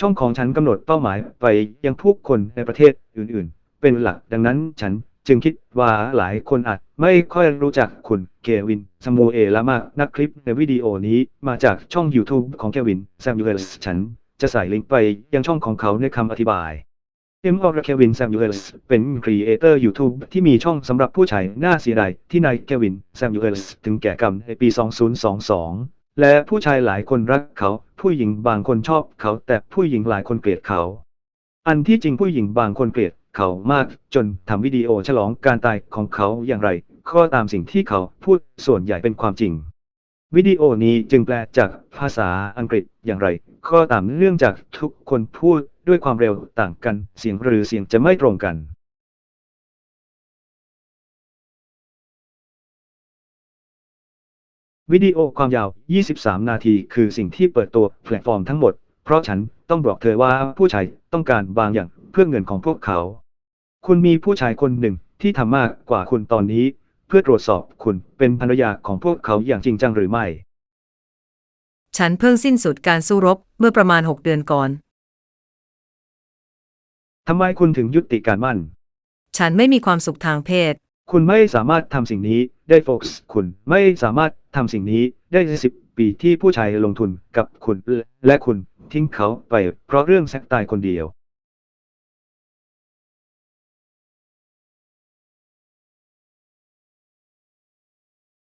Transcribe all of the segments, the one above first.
ช่องของฉันกำหนดเป้าหมายไปยังผู้คนในประเทศอื่นๆ เป็นหลักดังนั้นฉันจึงคิดว่าหลายคนอาจไม่ค่อยรู้จักคุณเควินสมูเอลมากนักคลิปในวิดีโอนี้มาจากช่อง YouTube ของเควินแซมยูเอลส์ฉันจะใส่ลิงก์ไปยังช่องของเขาในคำอธิบายเอ็มออร์เควินแซมยูเอลส์เป็นครีเอเตอร์ YouTube ที่มีช่องสำหรับผู้ชายน่าเสียดายที่นายเควินแซมยูเอลส์ถึงแก่กรรมในปี 2022 และผู้ชายหลายคนรักเขา ผู้หญิงบางคนชอบเขา แต่ผู้หญิงหลายคนเกลียดเขา อันที่จริงผู้หญิงบางคนเกลียดเขามากจนทำวิดีโอฉลองการตายของเขาอย่างไร ก็ตามสิ่งที่เขาพูดส่วนใหญ่เป็นความจริง วิดีโอนี้จึงแปลจากภาษาอังกฤษอย่างไร ก็ตามเนื่องจากทุกคนพูดด้วยความเร็วต่างกัน เสียงหรือเสียงจะไม่ตรงกัน วิดีโอความยาว 23 นาทีคือสิ่งที่เปิดตัวแพลตฟอร์มทั้งหมด เพราะฉันต้องบอกเธอว่าผู้ชายต้องการบางอย่างเพื่อเงินของพวกเขา คุณมีผู้ชายคนหนึ่งที่ทำมากกว่าคุณตอนนี้ เพื่อตรวจสอบคุณเป็นภรรยาของพวกเขาอย่างจริงจังหรือไม่ ฉันเพิ่งสิ้นสุดการสู้รบเมื่อประมาณ 6 เดือนก่อน ทำไมคุณถึงยุติการมั่น ฉันไม่มีความสุขทางเพศ คุณไม่สามารถทำสิ่งนี้ได้โฟกส์คุณไม่สามารถทำสิ่งนี้ได้สิบปีที่ผู้ชายลงทุนกับคุณและคุณทิ้งเขาไปเพราะเรื่องแซกตายคนเดียว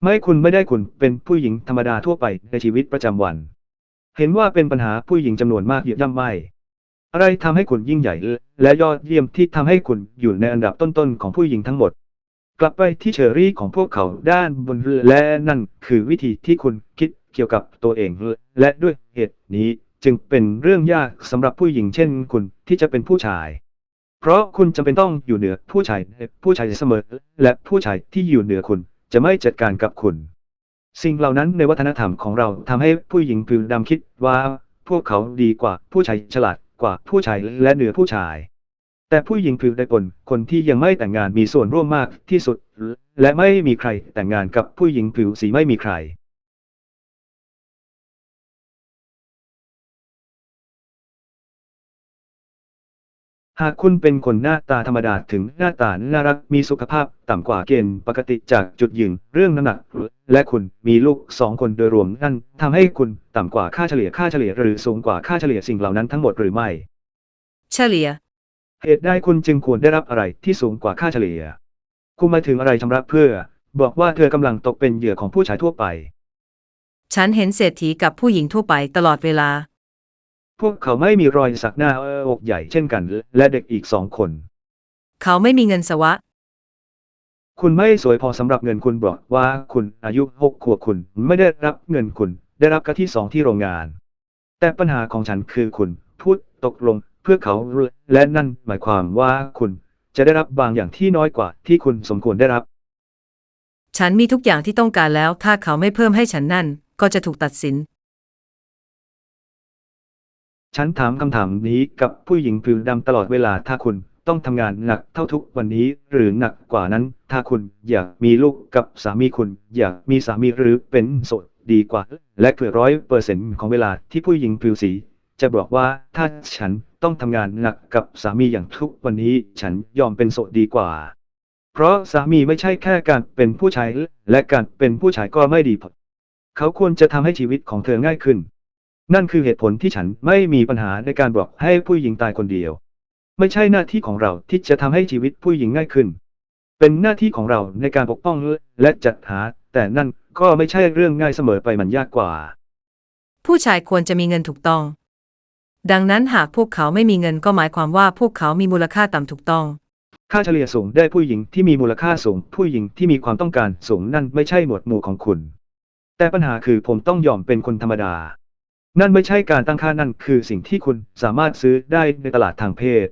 ไม่คุณไม่ได้คุณเป็นผู้หญิงธรรมดาทั่วไปในชีวิตประจำวัน เห็นว่าเป็นปัญหาผู้หญิงจำนวนมากเหยียบย่ำไม่ อะไรทำให้คุณยิ่งใหญ่ และยอดเยี่ยมที่ทำให้คุณอยู่ในอันดับต้นๆของผู้หญิงทั้งหมด กลับไปที่เชอรี่ของพวกเขาด้านบนและนั่นคือวิธีที่คุณคิดเกี่ยวกับตัวเอง และด้วยเหตุนี้จึงเป็นเรื่องยากสำหรับผู้หญิงเช่นคุณที่จะเป็นผู้ชาย เพราะคุณจำเป็นต้องอยู่เหนือผู้ชายผู้ชายเสมอ และผู้ชายที่อยู่เหนือคุณจะไม่จัดการกับคุณ สิ่งเหล่านั้นในวัฒนธรรมของเราทำให้ผู้หญิงผิวดำคิดว่า พวกเขาดีกว่าผู้ชายฉลาดกว่าผู้ชายและเหนือผู้ชาย แต่ผู้หญิงผิวได้ปนคนที่ยังไม่แต่งงานมีส่วนร่วมมากที่สุด และไม่มีใครแต่งงานกับผู้หญิงผิวสีไม่มีใคร หากคุณเป็นคนหน้าตาธรรมดาถึงหน้าตาน่ารักมีสุขภาพต่ำกว่าเกณฑ์ปกติจากจุดยืนเรื่องน้ำหนัก และคุณมีลูกสองคนโดยรวมนั่นทำให้คุณต่ำกว่าค่าเฉลี่ยค่าเฉลี่ยหรือสูงกว่าค่าเฉลี่ยสิ่งเหล่านั้นทั้งหมดหรือไม่ เฉลี่ย เหตุใดคุณจึงควรได้รับอะไรที่สูงกว่าค่าเฉลี่ย คุณหมายถึงอะไรชำระเพื่อ บอกว่าเธอกำลังตกเป็นเหยื่อของผู้ชายทั่วไป ฉันเห็นเศรษฐีกับผู้หญิงทั่วไปตลอดเวลา พวกเขาไม่มีรอยสักหน้าอกใหญ่เช่นกัน และเด็กอีกสองคน เขาไม่มีเงินสวะ คุณไม่สวยพอสำหรับเงินคุณบอกว่าคุณอายุหกขวบคุณไม่ได้รับเงินคุณ ได้รับกะที่สองที่โรงงาน แต่ปัญหาของฉันคือคุณพูดตกลงเพื่อเขาและนั่นหมายความว่าคุณจะได้รับบางอย่างที่น้อยกว่าที่คุณสมควรได้รับ ฉันมีทุกอย่างที่ต้องการแล้ว ถ้าเขาไม่เพิ่มให้ฉันนั่น ก็จะถูกตัดสิน ฉันถามคำถามนี้กับผู้หญิงผิวดำตลอดเวลาถ้าคุณต้องทำงานหนักเท่าทุกวันนี้หรือหนักกว่านั้น ถ้าคุณอยากมีลูกกับสามีคุณ อยากมีสามีหรือเป็นโสดดีกว่า และเกือบร้อยเปอร์เซ็นต์ของเวลาที่ผู้หญิงผิวสี จะบอกว่าถ้าฉัน ต้องทำงานหนักกับสามีอย่างทุกวันนี้ฉันยอมเป็นโสดดีกว่า เพราะสามีไม่ใช่แค่การเป็นผู้ชายและการเป็นผู้ชายก็ไม่ดีพอเขาควรจะทำให้ชีวิตของเธอง่ายขึ้น นั่นคือเหตุผลที่ฉันไม่มีปัญหาในการบอกให้ผู้หญิงตายคนเดียว ไม่ใช่หน้าที่ของเราที่จะทำให้ชีวิตผู้หญิงง่ายขึ้น เป็นหน้าที่ของเราในการปกป้องและจัดหา แต่นั่นก็ไม่ใช่เรื่องง่ายเสมอไปมันยากกว่า ผู้ชายควรจะมีเงินถูกต้อง ดังนั้นหากพวกเขาไม่มีเงินก็หมายความว่าพวกเขามีมูลค่าต่ำถูกต้อง ค่าเฉลี่ยสูงได้ผู้หญิงที่มีมูลค่าสูง ผู้หญิงที่มีความต้องการสูงนั่นไม่ใช่หมวดหมู่ของคุณ แต่ปัญหาคือผมต้องยอมเป็นคนธรรมดา นั่นไม่ใช่การตั้งค่านั่นคือสิ่งที่คุณสามารถซื้อได้ในตลาดทางเพศ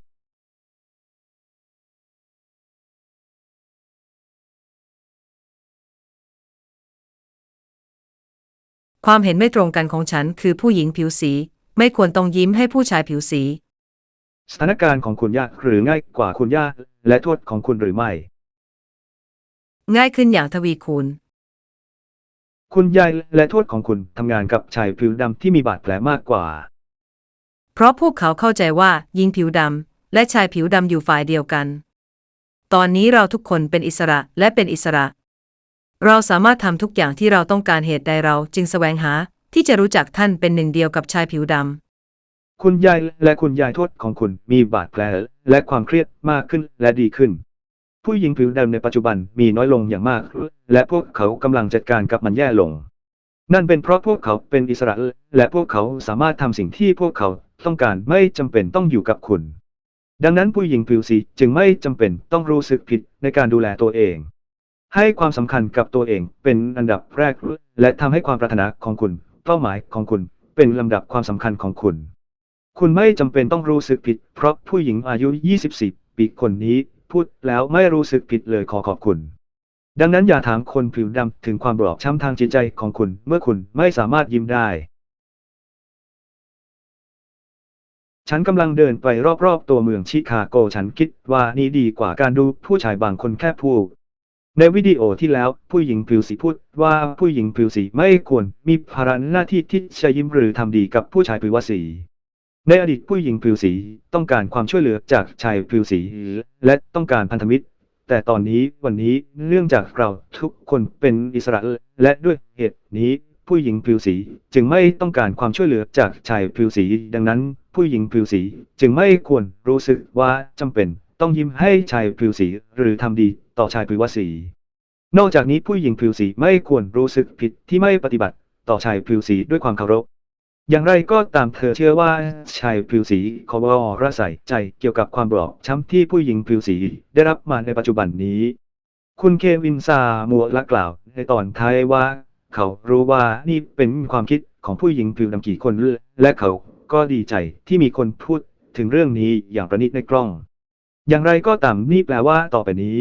ความเห็นไม่ตรงกันของฉันคือผู้หญิงผิวสี ไม่ควรต้องยิ้มให้ผู้ชายผิวสี สถานการณ์ของคุณยากหรือง่ายกว่าคุณยากและโทษของคุณหรือไม่ ง่ายขึ้นอย่างทวีคูณ คุณยายและโทษของคุณทำงานกับชายผิวดำที่มีบาดแผลมากกว่า เพราะพวกเขาเข้าใจว่าหญิงผิวดำและชายผิวดำอยู่ฝ่ายเดียวกัน ตอนนี้เราทุกคนเป็นอิสระและเป็นอิสระ เราสามารถทำทุกอย่างที่เราต้องการเหตุใดเราจึงแสวงหา ที่จะรู้จักท่านเป็นหนึ่งเดียวกับชายผิวดำ คุณยายและคุณยายทวดของคุณมีบาดแผลและความเครียดมากขึ้นและดีขึ้น ผู้หญิงผิวดำในปัจจุบันมีน้อยลงอย่างมาก และพวกเขากำลังจัดการกับมันแย่ลง นั่นเป็นเพราะพวกเขาเป็นอิสระและพวกเขาสามารถทำสิ่งที่พวกเขาต้องการไม่จำเป็นต้องอยู่กับคุณ ดังนั้นผู้หญิงผิวสีจึงไม่จำเป็นต้องรู้สึกผิดในการดูแลตัวเองให้ความสำคัญกับตัวเองเป็นอันดับแรก และทำให้ความปรารถนาของคุณ เป้าหมายของคุณเป็นลำดับความสำคัญของคุณ คุณไม่จำเป็นต้องรู้สึกผิด เพราะผู้หญิงอายุ 24 ปีคนนี้พูดแล้วไม่รู้สึกผิดเลยขอขอบคุณ ดังนั้นอย่าถามคนผิวดำถึงความบอบช้ำทางจิตใจของคุณเมื่อคุณไม่สามารถยิ้มได้ ฉันกำลังเดินไปรอบๆตัวเมืองชิคาโก ฉันคิดว่านี่ดีกว่าการดูผู้ชายบางคนแค่พูด ในวิดีโอที่แล้วผู้หญิงผิวสีพูดว่าผู้หญิงผิวสีไม่ควรมีภาระหน้าที่ที่จะยิ้มหรือทำดีกับผู้ชายผิวสี ในอดีตผู้หญิงผิวสีต้องการความช่วยเหลือจากชายผิวสี และต้องการพันธมิตร แต่ตอนนี้วันนี้เนื่องจากเราทุกคนเป็นอิสระและด้วยเหตุนี้ผู้หญิงผิวสีจึงไม่ต้องการความช่วยเหลือจากชายผิวสี ดังนั้น ผู้หญิงผิวสีจึงไม่ควรรู้สึกว่าจำเป็นต้องยิ้มให้ชายผิวสีหรือทำดี ต่อชายผิวสี นอกจากนี้ผู้หญิงผิวสีไม่ควรรู้สึกผิดที่ไม่ปฏิบัติ ต่อชายผิวสีด้วยความเคารพ อย่างไรก็ตามเธอเชื่อว่าชายผิวสีเขาบอระใส่ใจเกี่ยวกับความบอบช้ำที่ผู้หญิงผิวสีได้รับมาในปัจจุบันนี้ คุณเควินซามัวละกล่าวในตอนท้ายว่า เขารู้ว่านี่เป็นความคิดของผู้หญิงผิวดำกี่คนและเขาก็ดีใจที่มีคนพูดถึงเรื่องนี้อย่างประณีตในกล้อง อย่างไรก็ตามนี่แปลว่าต่อไปนี้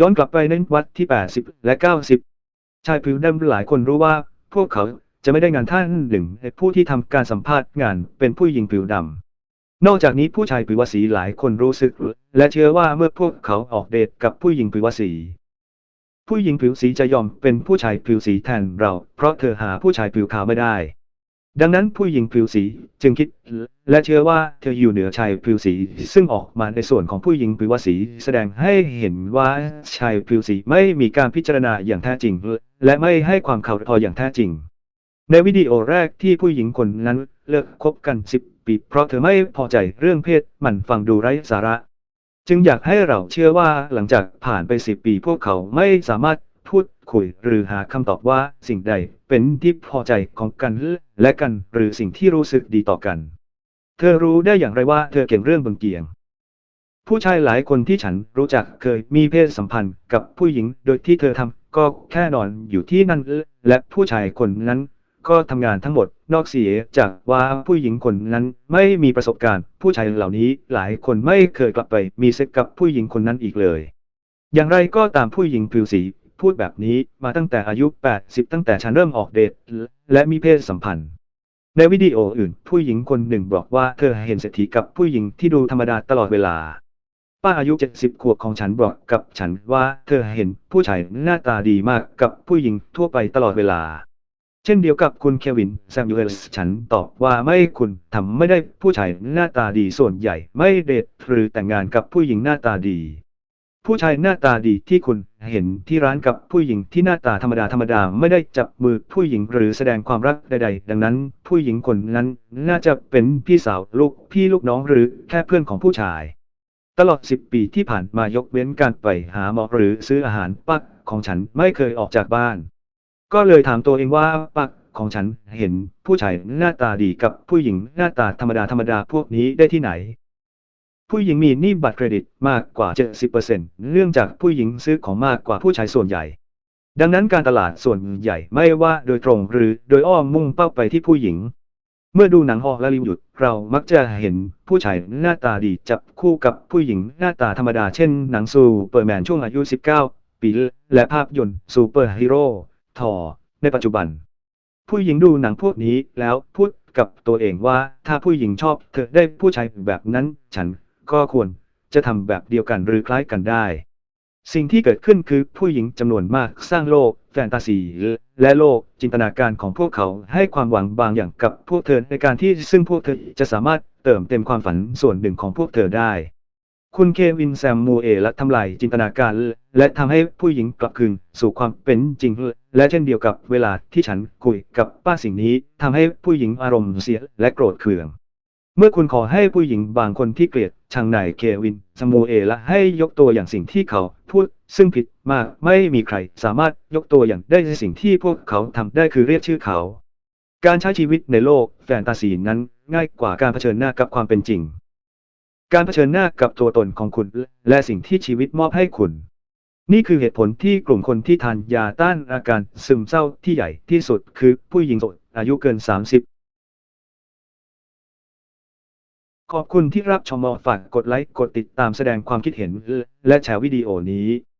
ย้อนกลับไปในวัดที่ 80 และ 90 ชายผิวดำหลายคนรู้ว่าพวกเขาจะไม่ได้งานท่านหนึ่งในผู้ที่ทำการสัมภาษณ์งานเป็นผู้หญิงผิวดำ นอกจากนี้ผู้ชายผิวสีหลายคนรู้สึก และเชื่อว่าเมื่อพวกเขาออกเดทกับผู้หญิงผิวสี ผู้หญิงผิวสีจะยอมเป็นผู้ชายผิวสีแทนเรา เพราะเธอหาผู้ชายผิวขาวไม่ได้ ดังนั้นผู้หญิงผิวสีจึงคิด และเชื่อว่าเธออยู่เหนือชายผิวสี ซึ่งออกมาในส่วนของผู้หญิงผิวสี แสดงให้เห็นว่าชายผิวสีไม่มีการพิจารณาอย่างแท้จริง และไม่ให้ความเคารพอย่างแท้จริง ในวิดีโอแรกที่ผู้หญิงคนนั้นเลิกคบกัน10ปีเพราะเธอไม่พอใจเรื่องเพศมันฟังดูไร้สาระ จึงอยากให้เราเชื่อว่าหลังจากผ่านไป10ปีพวกเขาไม่สามารถพูดคุยหรือหาคำตอบว่าสิ่งใดเป็นที่พอใจของกันและกันหรือสิ่งที่รู้สึกดีต่อกัน เธอรู้ได้อย่างไรว่าเธอเก่งเรื่องบังเกียง ผู้ชายหลายคนที่ฉันรู้จักเคยมีเพศสัมพันธ์กับผู้หญิงโดยที่เธอทำก็แค่นอนอยู่ที่นั่น และผู้ชายคนนั้นก็ทำงานทั้งหมดนอกเสียจากว่าผู้หญิงคนนั้นไม่มีประสบการณ์ ผู้ชายเหล่านี้หลายคนไม่เคยกลับไปมีเซ็กกับผู้หญิงคนนั้นอีกเลย อย่างไรก็ตามผู้หญิงผิวสีพูดแบบนี้มาตั้งแต่อายุ 80 ตั้งแต่ฉันเริ่มออกเดทและมีเพศสัมพันธ์ ในวิดีโออื่น ผู้หญิงคนหนึ่งบอกว่าเธอเห็นเศรษฐีกับผู้หญิงที่ดูธรรมดาตลอดเวลา ป้าอายุ 70 ขวบของฉันบอกกับฉันว่าเธอเห็นผู้ชายหน้าตาดีมากกับผู้หญิงทั่วไปตลอดเวลา เช่นเดียวกับคุณเควินแซมยูเอลส์ฉันตอบว่าไม่คุณทำไม่ได้ผู้ชายหน้าตาดีส่วนใหญ่ไม่เดทหรือแต่งงานกับผู้หญิงหน้าตาดี ผู้ชายหน้าตาดีที่คุณเห็นที่ร้านกับผู้หญิงที่หน้าตาธรรมดาธรรมดาไม่ได้จับมือผู้หญิงหรือแสดงความรักใด ๆ ดังนั้น ผู้หญิงคนนั้นน่าจะเป็นพี่สาวลูกพี่ลูกน้องหรือแค่เพื่อนของผู้ชาย ตลอด 10 ปีที่ผ่านมายกเว้นการไปหาหมอหรือซื้ออาหารปักของฉันไม่เคยออกจากบ้าน ก็เลยถามตัวเองว่าปักของฉันเห็นผู้ชายหน้าตาดีกับผู้หญิงหน้าตาธรรมดาธรรมดาพวกนี้ได้ที่ไหน ผู้หญิงมีหนี้บัตรเครดิตมากกว่า 70%เนื่องจากผู้หญิงซื้อของมากกว่าผู้ชายส่วนใหญ่ ดังนั้นการตลาดส่วนใหญ่ไม่ว่าโดยตรงหรือโดยอ้อมมุ่งเป้าไปที่ผู้หญิง เมื่อดูหนังฮอลลีวูดเรามักจะเห็นผู้ชายหน้าตาดีจับคู่กับผู้หญิงหน้าตาธรรมดาเช่นหนังซูเปอร์แมนช่วงอายุ 19 ปีและภาพยนตร์ซูเปอร์ฮีโร่ทอในปัจจุบัน ผู้หญิงดูหนังพวกนี้แล้วพูดกับตัวเองว่าถ้าผู้หญิงชอบเธอได้ผู้ชายแบบนั้นฉัน ก็ควรจะทำแบบเดียวกันหรือคล้ายกันได้ สิ่งที่เกิดขึ้นคือผู้หญิงจำนวนมากสร้างโลกแฟนตาซีและโลกจินตนาการของพวกเขาให้ความหวังบางอย่างกับพวกเธอในการที่ซึ่งพวกเธอจะสามารถเติมเต็มความฝันส่วนหนึ่งของพวกเธอได้ คุณเควินแซมมูเอและทำลายจินตนาการ และทำให้ผู้หญิงกลับคืนสู่ความเป็นจริง และเช่นเดียวกับเวลาที่ฉันคุยกับป้าสิ่งนี้ทำให้ผู้หญิงอารมณ์เสียและโกรธเคือง เมื่อคุณขอให้ผู้หญิงบางคนที่เกลียด ชังนายเควินสมูเอละให้ยกตัวอย่างสิ่งที่เขาพูดซึ่งผิดมากไม่มีใครสามารถยกตัวอย่างได้สิ่งที่พวกเขาทำได้คือเรียกชื่อเขา การใช้ชีวิตในโลกแฟนตาซีนั้นง่ายกว่าการเผชิญหน้ากับความเป็นจริง การเผชิญหน้ากับตัวตนของคุณและสิ่งที่ชีวิตมอบให้คุณ นี่คือเหตุผลที่กลุ่มคนที่ทานยาต้านอาการซึมเศร้าที่ใหญ่ที่สุดคือผู้หญิงโสดอายุเกิน 30 ขอบคุณที่รับชมฝากกดไลค์ กดติดตามแสดงความคิดเห็น และแชร์วิดีโอนี้